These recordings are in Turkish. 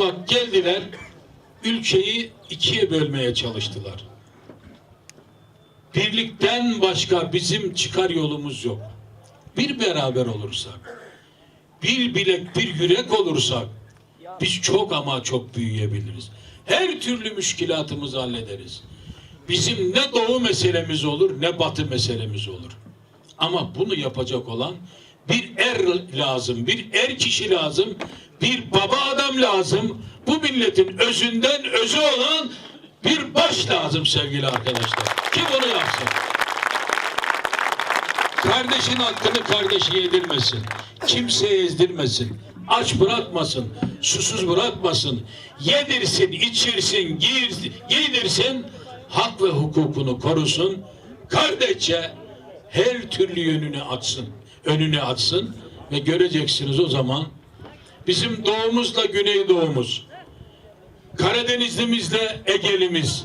bak geldiler ülkeyi ikiye bölmeye çalıştılar. Birlikten başka bizim çıkar yolumuz yok. Bir beraber olursak, bir bilek bir yürek olursak biz çok ama çok büyüyebiliriz. Her türlü müşkilatımızı hallederiz. Bizim ne doğu meselemiz olur ne batı meselemiz olur. Ama bunu yapacak olan bir er lazım, bir er kişi lazım, bir baba adam lazım. Bu milletin özünden özü olan bir baş lazım sevgili arkadaşlar. Ki bunu yapsın. Kardeşin hakkını kardeşi yedirmesin. Kimseye ezdirmesin. Aç bırakmasın. Susuz bırakmasın. Yedirsin, içirsin, giydirsin. Hak ve hukukunu korusun. Kardeşçe her türlü yönünü açsın. Önünü açsın. Ve göreceksiniz o zaman bizim doğumuzla güneydoğumuz, Karadenizlimizle Ege'limiz,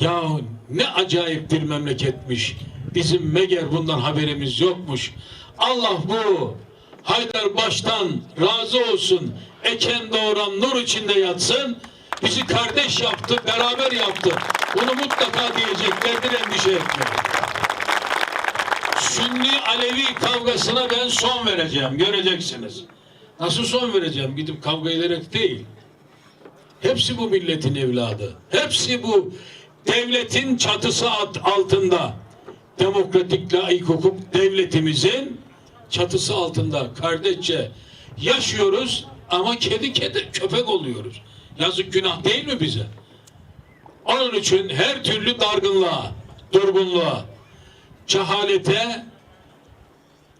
ya ne acayip bir memleketmiş. Bizim meğer bundan haberimiz yokmuş. Allah bu Haydar baştan razı olsun. Eken doğuran nur içinde yatsın. Bizi kardeş yaptı, beraber yaptı. Bunu mutlaka diyeceklerdir endişe etmeyin. Sünni Alevi kavgasına ben son vereceğim. Göreceksiniz. Nasıl son vereceğim? Gidip kavga ederek değil. Hepsi bu milletin evladı. Hepsi bu devletin çatısı alt- altında. Demokratik layık hukuk devletimizin çatısı altında kardeşçe yaşıyoruz ama kedi kedi köpek oluyoruz. Yazık günah değil mi bize? Onun için her türlü dargınlığa, durgunluğa, cehalete,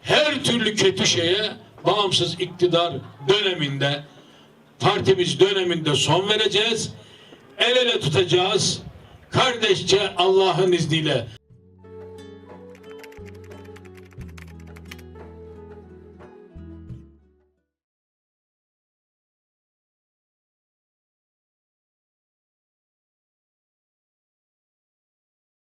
her türlü kötü şeye bağımsız iktidar döneminde partimiz döneminde son vereceğiz. El ele tutacağız. Kardeşçe Allah'ın izniyle